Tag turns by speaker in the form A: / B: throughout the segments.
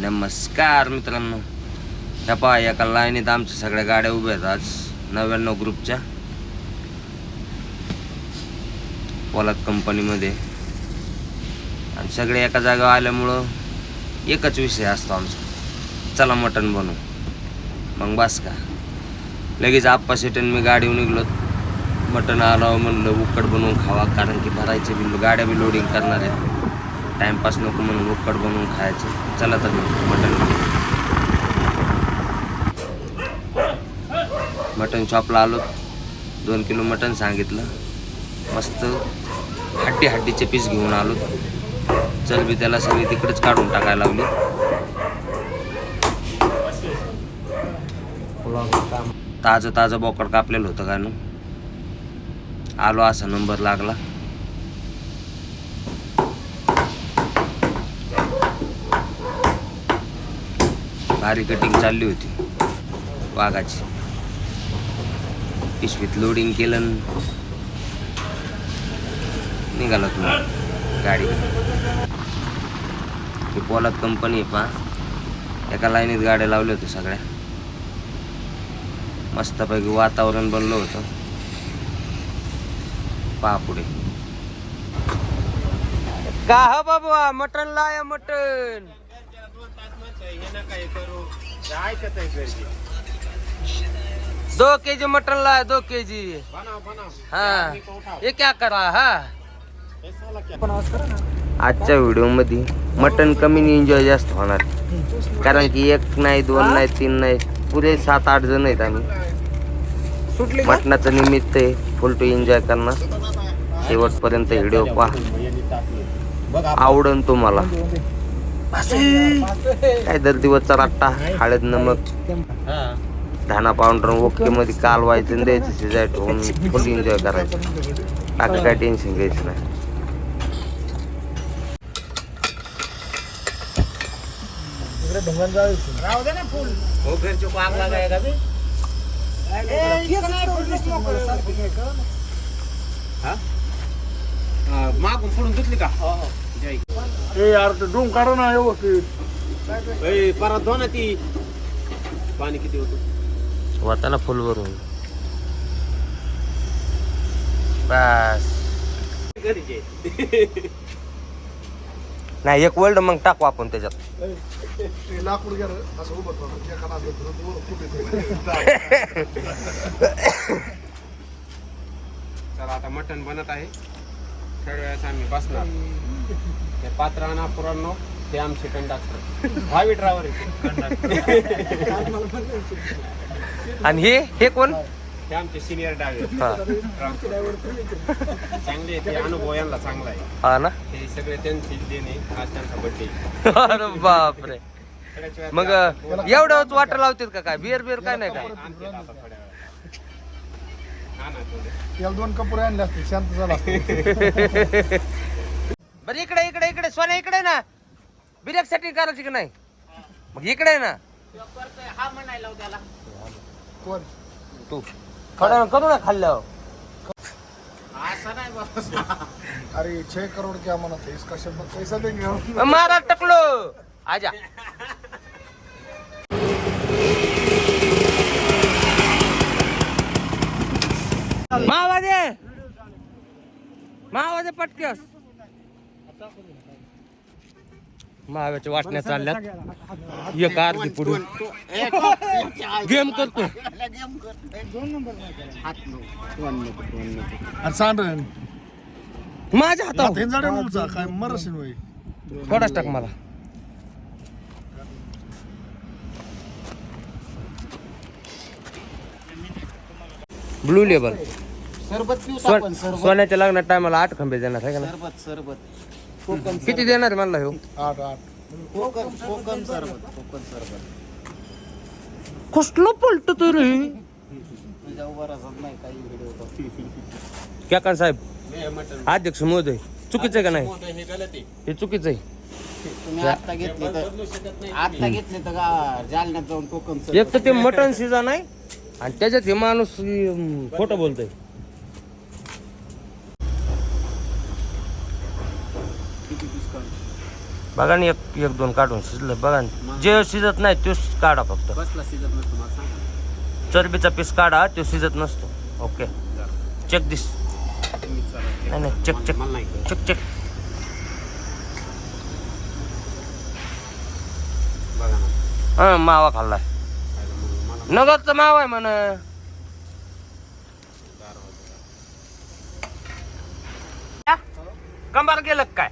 A: नमस्कार मित्रांनो. ह्या पहा एका लाईनीत आमच्या सगळ्या गाड्या उभ्या आहेत आज. नव्याण्णव ग्रुपच्या. पोलाद कंपनीमध्ये आणि सगळे एका जागेवर आल्यामुळं एकच विषय असतो आमचा. चला मटण बनवू. मग बस का. लगेच आप्पा सेटन मी गाडीवर निघलो. मटण आलं म्हणलं उकड बनवून खावा कारण की भरायचे बिल गाड्या बी लोडिंग करणार आहेत. टाइमपास नको म्हणून उकड बनवून खायचं. चला तर मग मटण मटण शॉपला आलो. दोन किलो मटण सांगितलं. मस्त हड्डी हड्डीचे पीस घेऊन आलो. चल मी त्याला सगळी तिकडेच काढून टाकायला लावली. ताजं ताजं बोकड कापलेलं होतं का नु? आलो असा नंबर लागला. भारी कटिंग चालली होती. वाघाची. पिशवीत लोडिंग केलं निघाला तुम्ही गाडी. ही पोलाद कंपनी आहे पा. एका लाईनीत गाड्या लावल्या होत्या सगळ्या. मस्तपैकी वातावरण बनलं होतं. पहा पुढे. का दो के जी मटन लाए दो के जी हाँ। ये क्या करा हा आजच्या व्हिडिओमध्ये मटन कमी एन्जॉय जास्त होणार. कारण की एक नाही दोन नाही तीन नाही पुरे सात आठ जण आहेत आम्ही.
B: सुटली
A: मटणाचं निमित्त आहे फुल टू एन्जॉय करणार. शेवटपर्यंत व्हिडिओ पहा. आवडन तुम्हाला. काय दर दिवसचा रट्टा हळद नमक. धाना पावडर ओके मध्ये कालवायचं आणि द्यायचं शिजाय ठेवून फुल एन्जॉय करायचं. बाकी काय टेन्शन घ्यायचं नाही.
B: फुल
C: मागून पडून धुतली का?
B: ए यार ते डोंग काढा ना व्यवस्थित
C: ए, परत धो ना ती. पाणी किती होतं?
A: होता फुल भरून बस.
C: घरीचे.
A: नाही एक वर्ल्ड मग टाकू आपण त्याच्यात.
B: ते लाकूड घ्या रे, असं उभं ठेवा. जे खाणार असेल तर वर फुटेल.
C: चला आता मटण बनत आहे. थोड्या वेळास आम्ही बसणार. ते पात्रांना पुरांनो ते आमचे कंडक्टर. भावी ड्रायव्हर
A: आणि हे हे कोण?
C: ते आमचे सिनियर ड्रायव्हर
A: हा.
C: चांगले आहे, ते अनुभव यांना चांगला आहे.
A: हा ना?
C: हे सगळे त्यांचे देणे आज त्यांचा बड्डे
A: अरे बापरे. मग एवढंच वाटर लावतात का काय? बिअर बिअर काय नाही काय?
C: आणते आता थोड्या वेळात. हा ना थोडे.
B: याला दोन कपडे आणले असते शांत झाला असता.
A: बरं इकडे इकडे इकडे सोन्या इकडे ना. बिर्याकसाठी करायची की नाही? मग इकडे ना.
B: कोण?
A: तू. थोड्या करू ना खाल्लं
C: असं नाही बाबा
B: अरे छह करोड़ क्या मना थे इसका शब्द देंगे हम
A: मारा टकलो. आजा. मावादे मावादे पटकस महाव्याच्या वाटण्या चालल्यात एक अर्धी पुढून गेम करतो
B: अरे
A: माझ्या हातावर
B: हे जाडे मुलचा काय मरशीन वय
A: थोडाच टाक मला ब्लू लेबल
C: सरबत पिऊ
A: सोन्याच्या लग्नात टायमाला आठ खंबे देणार आहे का
C: सरबत सरबत कोकम
A: किती देणार मला हो
B: आठ आठ.
C: कोकम कोकम सरबत कोकम सरबत.
A: कसलं पलट रे
C: तुझ्या उभा राहत नाही काही व्हिडिओ
A: क्या का साहेब अध्यक्ष महोदय चुकीचं आहे का नाही?
C: हे गलत आहे.
A: हे चुकीचं आहे.
D: तुम्ही आता घेतले तर आता घेतले तर गा- जालन्यात जाऊन कोकम
A: एक तर ते मटन शिजा नाही आणि त्याच्यात हे माणूस अं, खोटं बोलतोय. बघा ना एक एक दोन काढून शिजलं. बघा ना जे शिजत नाही तोच काढा फक्त.
C: बसला सीजन नसतो मला सांगा.
A: चरबीचा पीस काढा तो शिजत नसतो. ओके चेक दिस
C: तुम्ही चला.
A: नाही नाही चेक चेक
C: मला नाही कळत.
A: चेक चेक
C: बघा ना.
A: हां मावा खाल्लाय.
C: खायला मग मला
A: नगरचा मावा आहे म्हण.
C: गार.
A: कंबार गेलं का काय?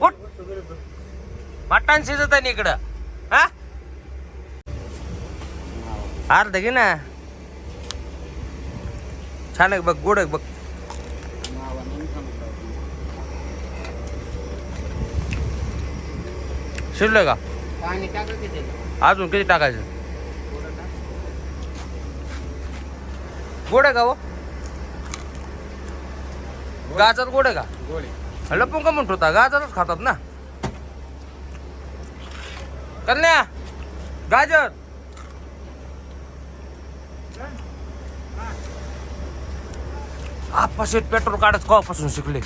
A: उठ. मटण शिजत आहे ना इकडं. हा? अर्ध घे ना. छान आहे बघ गोड आहे बघ. शिजलं का? अजून किती टाकायचं? गोड आहे का हो? गाजर गोड आहे का? लपून का म्हणत होता? गाजरच खातात ना. कन्या गाजर. आपाशीत पेट्रोल काढत कवापासून शिकले.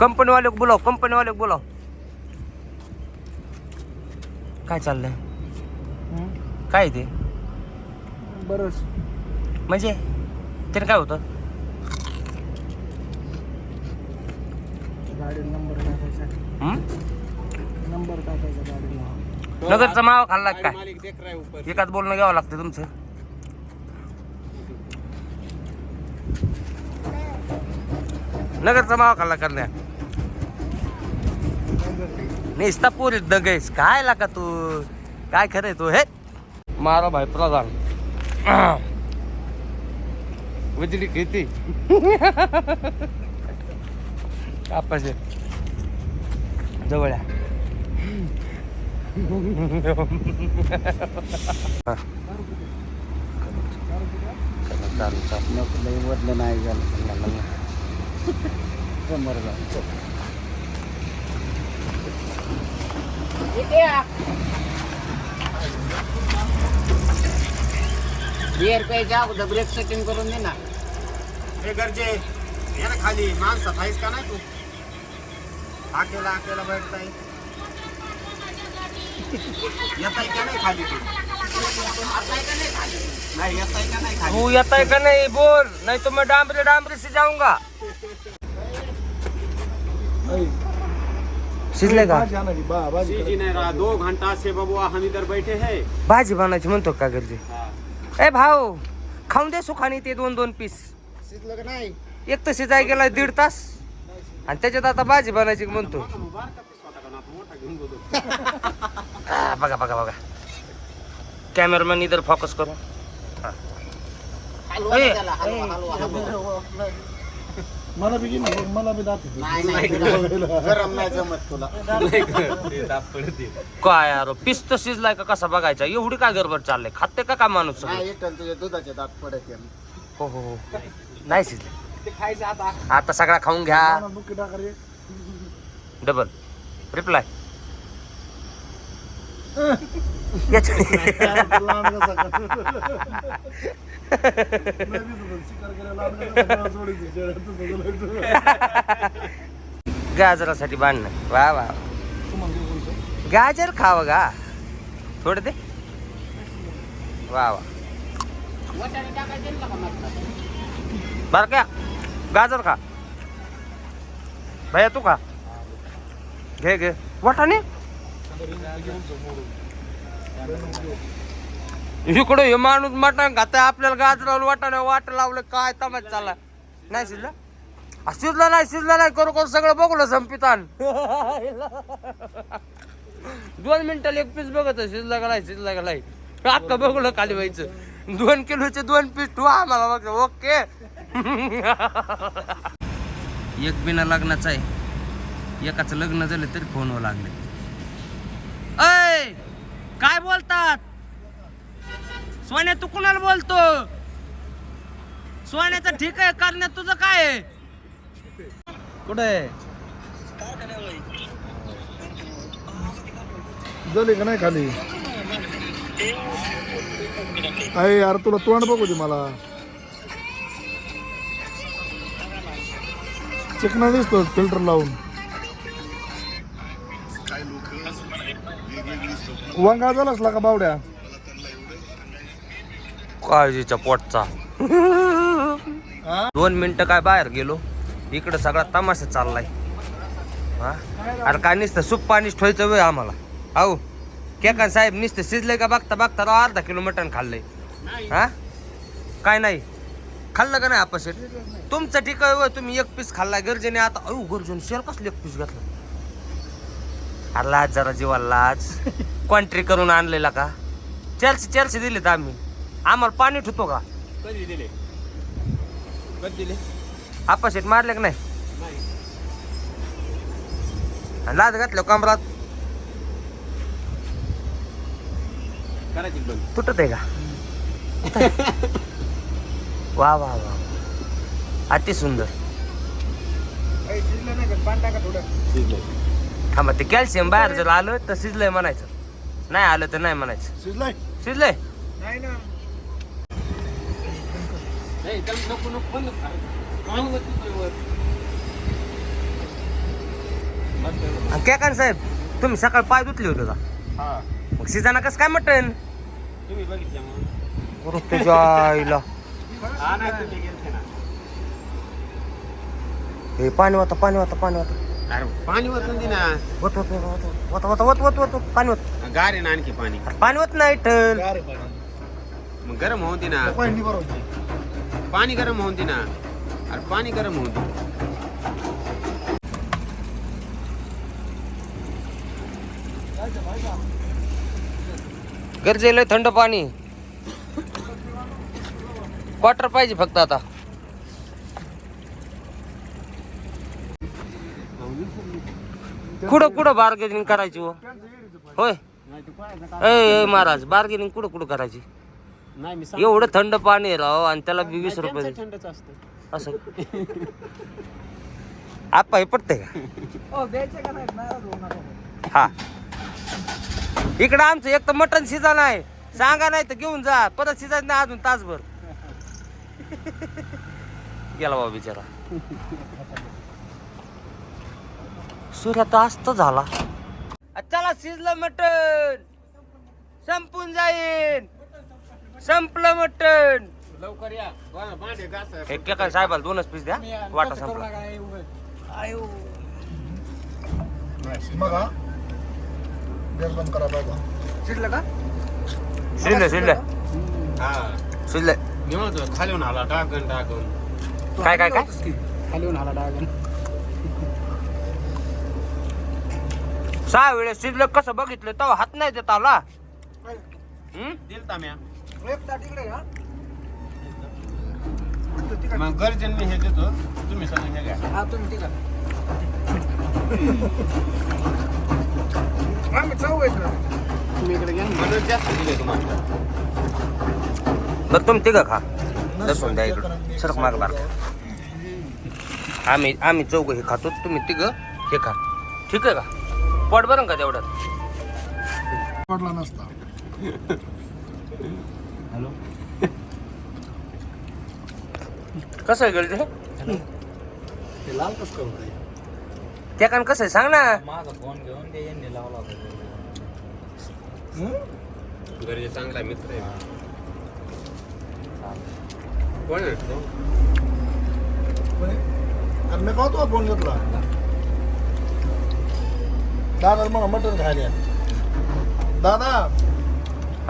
A: कंपनी वाले बुलाव कंपनी वाले बुलाव. काय चाललंय? काय ते?
B: बरंच.
A: म्हणजे? त्याने काय होतं?
B: गाडी नंबर टाकायचा.
A: हं?
B: नंबर टाकायचा गाडीला
A: नगरचा मावा खाल्ला
C: गाड़ी
A: काय?
C: मालिक देख रहा है ऊपर
A: एकाच बोलणं घ्यावं लागतं तुमचं. नगरचा मावा खाल्ला करण्या. निस्ता पुरी दगेस. काय लाका तू? काय खरंय तू? हे? मारा भाई प्रधान. विजली किती? कापाचे जवळ या. हा. चालू चालू
D: नको लई वडलं नाही झालं समोर जाऊ बिअर प्यायच्या अगोदर ब्रेक सेटिंग करून दे ना
C: हे गरजे खाली माणसात आहेस का नाही तू अकेला अकेला बैठताय येताय का नाही खाली तू? नाही येताय का नाही खाली
A: तू? येता है का नहीं बोल। नहीं तो मैं डांबरे डांबरे से जाऊँगा।
C: नहीं रहा दो घंटा से बबुआ हम इधर बैठे हैं।
A: भाजी बनायची म्हणतो का गरजे ए भाऊ खाऊन दे सुखानी ते दोन दोन पीस।
D: शिजलं का नाही।
A: एक तर शिजाय गेला दीड तास। आणि त्याच्यात आता भाजी बनायची म्हणतो? बघा बघा बघा. कॅमेरामॅन इधर फोकस करू.
B: मला बी मला बी दाखव
D: नाही नाही तुला गरम नाही जमत तुला.
A: काय यार पीस तर शिजलाय का कसा बघायचा? एवढी काय गडबड चाललंय? खाते का काय माणूस
D: दुधाचे दात पडत
A: हो हो हो. नाही शिजले.
C: ते खायचं आता.
A: आता सगळा खाऊन घ्या. डबल रिप्लाय
B: लहान कसा. नाही दिसत शिकार लहान कसा.
A: गाजरासाठी बांधणं वा वा? गाजर खावं गा थोडं दे. वा वा.
D: वाटाणे टाकायचे ना का मटणात?
A: बर का गाजर खा. भैया तू खा. घे घे. वाटाणे? इकडं हे माणूस मटण खात आपल्याला गाजरावर वाटाणे वाट लावलं काय तमाच चालला नाही शिजला? शिजला नाही शिजला नाही. करू करू सगळं बघलं संपितान. दोन मिनिटाला एक पीस बघत शिजला का नाही शिजला का नाही? अख्खा बघलं खाली व्हायचं. दोन किलोचे दोन पीस ठेवा आम्हाला बघ ओके? एक बिना लग्नाचा आहे. एकाचं लग्न झालं तरी फोन फोनवर लागले. अय काय बोलतात? सोन्या तू कुणाला बोलतो? सोन्याचं ठीक आहे करण्यात तुझं काय आहे? कुठे
B: झाली का नाही खाली? अरे यार तुला तोंड बघू दे मला. चिकना दिसतो फिल्टर लावून. वंगा झालाच का बावड्या?
A: काळजीच्या पोटचा? दोन मिनिटं काय बाहेर गेलो इकडं सगळा तमाशा चाललाय. हा? अरे काय नुसतं सूप पाणीच ठेवायचं वेळ आम्हाला. अहो केकान साहेब नुसतं शिजलंय का बघता बघता राव अर्धा किलो मटण खाल्लंय. हा? काय नाही. खाल्लं का नाही आपण तुमचं ठीक आहे तुम्ही एक पीस खाल्लाय गरजेने आता अयो गरजेने शेअर कसलं एक पीस घेतलं? अरे लाज जरा जीवाला लाज. क्वांट्री करून आणलेला का? चेल्सी चेल्सी दिलेत आम्ही. आम्हाला पाणी ठेवतो का?
C: कधी दिले? कधी दिले?
A: आपा शेट मारले का नाही? लाज घातलं कमरात? तुटत आहे का? वा वा वा. अति सुंदर. थांबा ते कॅल्शियम बाहेर जर आलं तर शिजलंय म्हणायचं. नाही आलं तर नाही म्हणायचं.
B: शिजलाय?
A: शिजलंय?
C: नाही त्याला नको नको बंद कर. पाणी वरती कर वर. बस एवढं.
A: आणि केकान साहेब तुम्ही सकाळी पाय धुतले होते का?
C: हा.
A: मग शिजाना कसं काय मटन
C: तुम्ही म्हणून
A: तुझ्या आईला
C: हा नाही तुम्ही गेलते ना.
A: हे पाणी होता पाणी होता पाणी होता
C: अरे पाणी ना.
A: वत वत वत वत वत वत वत वत वत पाणी होत
C: गार ना आणखी पाणी.
A: अरे पाणी होत नाही ठल
B: गार आहे पाणी.
C: मग गरम होऊन दे ना.
B: पहिली बरोबर होती.
C: पाणी गरम होऊन दे ना. अरे पाणी गरम होऊन दे.
A: गरजेलं थंड पाणी. क्वार्टर पाहिजे फक्त आता. कुठं कुठं बार्गेनिंग करायची हो? होय. ए ए, महाराज बार्गेनिंग कुठं कुठं करायची?
C: नाही मी
A: एवढं थंड पाणी आहे राव आणि त्याला बी वीस रुपये दे.
C: थंडच असतं.
A: असं. आपा हे पटतंय का? हा इकडं आमचं एक तर मटण शिजा नाही सांगा नाही तर घेऊन जा. परत शिजायचं नाही अजून तासभर. गेला बाबा बिचारा. सूर्य तर अस्त झाला. चला शिजलं मटण. संपून जाईन. संपलं मटण.
C: लवकर या. घास.
A: एक काय साहेबाला दोनच पीस द्या. वाटा संपला.
B: गॅस बंद करा बघा.
A: शिजलं शिजलं.
C: हा.
A: शिजलं.
C: मी म्हणतो खालीहून आला टाकून टाकून
A: काय काय काय?
D: खालीहून आला डागन.
A: सहा वेळेस शिजलं कसं बघितलं तेव्हा हात नाही देत आला. हम्म?
C: दिल ताम्या. मग गर्जन मी हे देतो तुम्ही सगळं हे घ्या.
D: हा तुम्ही ठीक तुम्ही इकडे घ्या ना.
C: म्हणून जास्त दिले तुम्हाला.
A: बरं तुम्ही तिघं खा. लसूण द्या इकडं सरक माग बार आम्ही आम्ही चौघ हे खातो तुम्ही तिघं हे खा. ठीक आहे का? पोट बरं का तेवढं.
B: पडला नसता.
A: कसं आहे गेलं ते
B: ते लाल कस करू काय?
A: त्या कान कसं आहे? सांग ना.
D: माझा फोन घेऊन ते यांनी लावला होता.
C: गरजे चांगला मित्र आहे. कोण तो?
B: अरे मी खातो फोन घेतला. दादा मला मटण खायला दादा.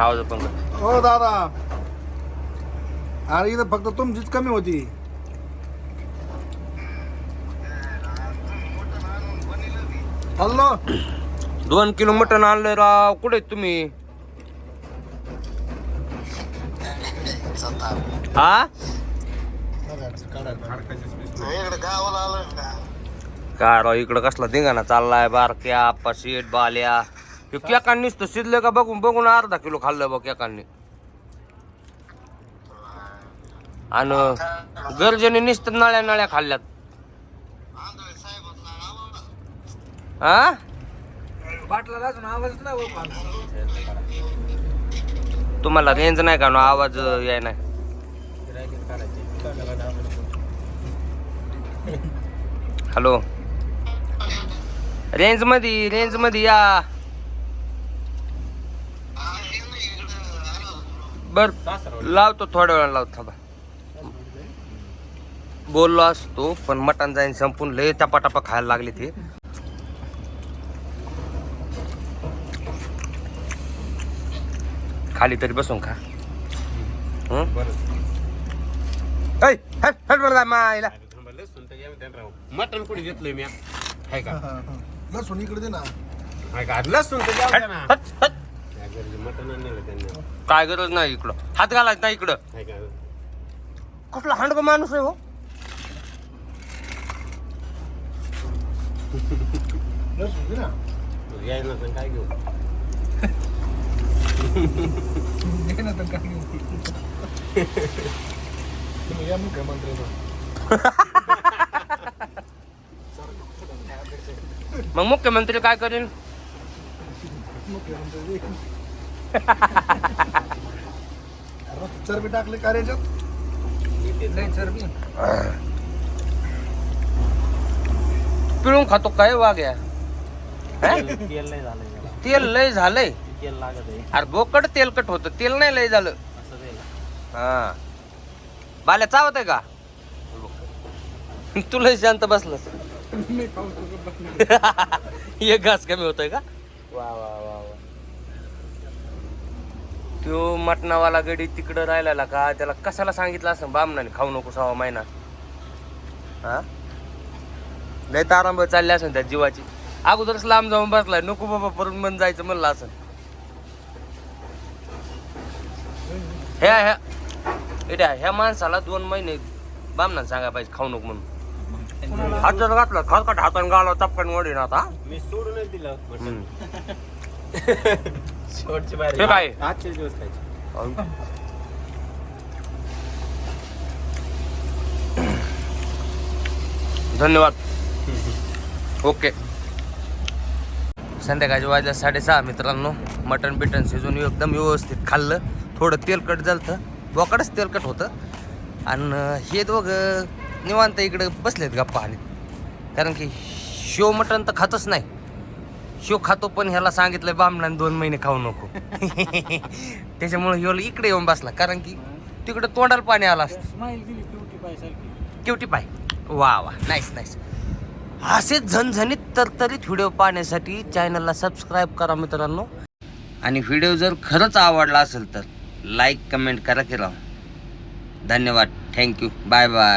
A: आवाज पण
B: हो दादा. अरे इथं फक्त तुमचीच कमी होती. हल्लो
A: दोन किलो मटण आणलंय राव. कुठे आहेत तुम्ही? हा? काय राव इकडं कसला धिंगाणा चाललाय बारक्या आप्पा शेट बाल्या. हे केकांनी नुसतं शिजलं का बघून बघून अर्धा किलो खाल्लं बघ केकांनी आणि गरजेने नुसतं नळ्या नळ्या खाल्ल्यात. हा तुम्हाला रेंज नाही का? आवाज याय नाही. हॅलो. रेंजमध्ये रेंजमध्ये या. बर लावतो थोड्या वेळा लावतो थांबा. बोललो असतो पण मटण जाईन संपून लय टपाटपा खायला लागले ते. खाली तरी बसून खा. ऐ, हट, हट बरं मायला.
C: मटन कुठे घेतलंय मी? आहे का?
B: लसूण इकडे दे ना.
C: आहे का? लसूण तर जाऊ
A: हट,
C: द्या ना.
A: हट, हट.
C: काय गरज मटन आणलेलं त्यांनी.
A: काय गरज नाही इकडं. हात घालायचं नाही इकडं.
C: आहे का?
A: कुठला हांडग माणूस आहे हो?
B: लसूण दे ना.
C: मग यायला तर काय घेऊ?
B: दे ना तर काय घेऊ. मुख्यमंत्र्याचा.
A: मग मुख्यमंत्री काय करेल
B: मुख्यमंत्री चरबी टाकले का रे याच्यात? लय चरबी
A: पिळून खातो काय वाग्या?
C: तेल तेल नाही झालंय त्याला
A: तेल लय झालंय.
C: तेल लागत आहे
A: अरे बोकड तेलकट होत. तेल नाही लय झालं? हा. बाल्या चावत आहे का? तुला शांत बसलंस. एक घास कमी होतोय का? वा वा वा वा. तो मटणावाला गडी तिकडं राहिलेला का? त्याला कशाला सांगितलं असं? बामणाने खाऊ नको सहा महिना. हा? लय तारांब चालली असेल त्या जीवाची. अगोदरच लांब जाऊन बसलाय. नको बाबा परत मन जायचं म्हणलं असं. ह्या ह्या एड्या ह्या माणसाला दोन महिने बामणाने सांगायला पाहिजे खाऊ नको म्हणून. हात जर घातला खरकट हाताने गाला टपकन वडीन आता.
C: मी सोडूनच दिलं मटण
A: हे काय?
C: आजचे दिवस खायचे.
A: धन्यवाद. ओके. संध्याकाळच्या वाजल्या साडेसहा मित्रांनो. मटन बिटन शिजून एकदम व्यवस्थित खाल्लं. थोडं तेलकट झालं बोकडच तेलकट होतं. आणि हे दोघं निवांत इकडे बसलेत गप्पा आणि. कारण की शो मटन तर खातच नाही. शो खातो पण ह्याला सांगितलं बामणाने दोन महिने खाऊ नको. त्याच्यामुळे ह्यो इकडे येऊन बसला. कारण की तिकडे तोंडाला पाणी आलं
D: क्युटी पाय सारखी
A: क्युटी पाय. वा वा. नाईस नाईस असेच झणझणीत तरतरीत व्हिडिओ पाहण्यासाठी चॅनलला सबस्क्राईब करा मित्रांनो. आणि व्हिडिओ जर खरंच आवडला असेल तर लाईक कमेंट करा की राव धन्यवाद थँक्यू बाय बाय